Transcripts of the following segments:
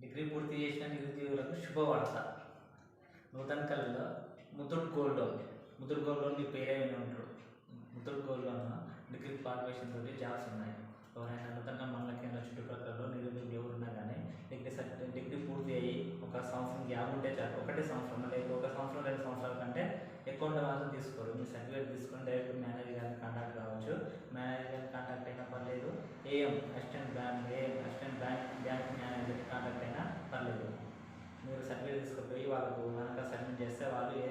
Degree పూర్తి చేసిన నిరుద్యోగులకు శుభవార్త. నూతన కళలో Muthoot gold loan Muthoot gold loan మీ పేరే విని ఉంటారు Muthoot gold loan degree qualification తోటి జాబ్స్ ఉన్నాయి. ఎవరైనా నూతన మండల కేంద్ర చుట్టుపక్కలలో నిరుద్యోగులు ఎవరు ఉన్నా కానీ డిగ్రీ సర్టిఫికేట్ డిగ్రీ పూర్తి అయ్యి ఒక సంవత్సరం గ్యాప్ ఉంటే చాలు. ఒకటే సంవత్సరం రెండు సంవత్సరాల కంటే ఎక్కువ ఉంటే మాత్రం తీసుకోరు మీ సర్టిఫికేట్ తీసుకొని డైరెక్ట్ మేనేజర్ గారిని కాంటాక్ట్ కావచ్చు మేనేజర్ గారిని కాంటాక్ట్ అయినా పర్లేదు AM assistant bank AM assistant bank bank manager contact అయినా పర్లేదు. మీరు సర్టిఫికేట్ తీసుకుపోయి వాళ్ళకు కనుక సబ్మిట్ చేస్తే వాళ్ళు ఏ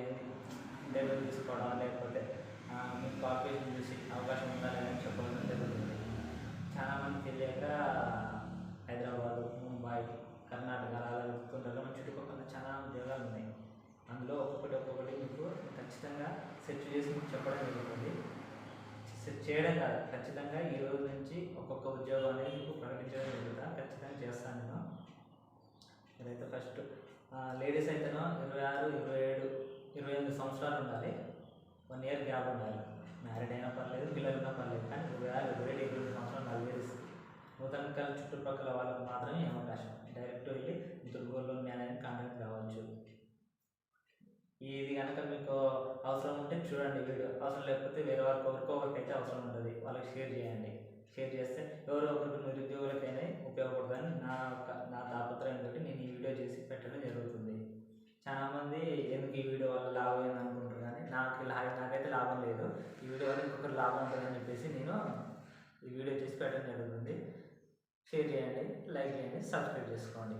ఇంటర్వ్యూ తీసుకోవడం లేకపోతే మీ మీకు క్వాలిఫికేషన్ చూసి అవకాశం ఉందా లేదని చెప్పడం జరుగుతుంది. చాలామంది తెలియక హైదరాబాద్ ముంబై కర్ణాటక అలా వెళ్తుంటారు మన చుట్టుపక్కల చాలా ఉద్యోగాలు ఉన్నాయి. అందులో ఒక్కొక్కటి ఒక్కొక్కటి మీకు ఖచ్చితంగా సెర్చ్ చేసి మీకు చెప్పడం జరుగుతుంది. చేయడం కాదు. ఖచ్చితంగా ఈ రోజు నుంచి ఒక్కొక్క ఉద్యోగం అనేది మీకు ప్రకటించడం జరుగుతా. ఖచ్చితంగా చేస్తాను నేను. ఇదైతే ఫస్ట్ లేడీస్ అయితేనో ఇరవై ఆరు ఇరవై ఏడు ఇరవై ఎనిమిది సంవత్సరాలు ఉండాలి. వన్ ఇయర్ గ్యాప్ ఉండాలి. మ్యారీడ్ అయినా పర్లేదు పిల్లలు ఉన్నా పర్లేదు కానీ ఇరవై ఆరు ఇరవై ఏడు ఇరవై సంవత్సరాలు ఉండాలి లేడీస్. నూతన చుట్టుపక్కల వాళ్ళకి మాత్రమే అవకాశం. డైరెక్ట్ వెళ్ళి దుర్గోల్లో న్యాయాన్ని కాంటాక్ట్ కావచ్చు ఇది కనుక మీకు అవసరం ఉంటే చూడండి వీడియో. అవసరం లేకపోతే వేరే వాళ్ళకి ఎవరికో ఒకరికి అయితే అవసరం ఉంటుంది వాళ్ళకి షేర్ చేయండి. షేర్ చేస్తే ఎవరో ఒకరికి నిరుద్యోగులకైనా ఉపయోగపడుతుందని నా యొక్క నా తాపత్రయం తోటి నేను ఈ వీడియో చేసి పెట్టడం జరుగుతుంది. చాలామంది ఎందుకు ఈ వీడియో వల్ల లాభం అయింది అనుకుంటారు కానీ నాకు నాకైతే లాభం లేదు. ఈ వీడియో వల్ల ఇంకొకరు లాభం ఉంటుందని చెప్పేసి నేను ఈ వీడియో చేసి పెట్టడం జరుగుతుంది. షేర్ చేయండి లైక్ చేయండి సబ్స్క్రైబ్ చేసుకోండి.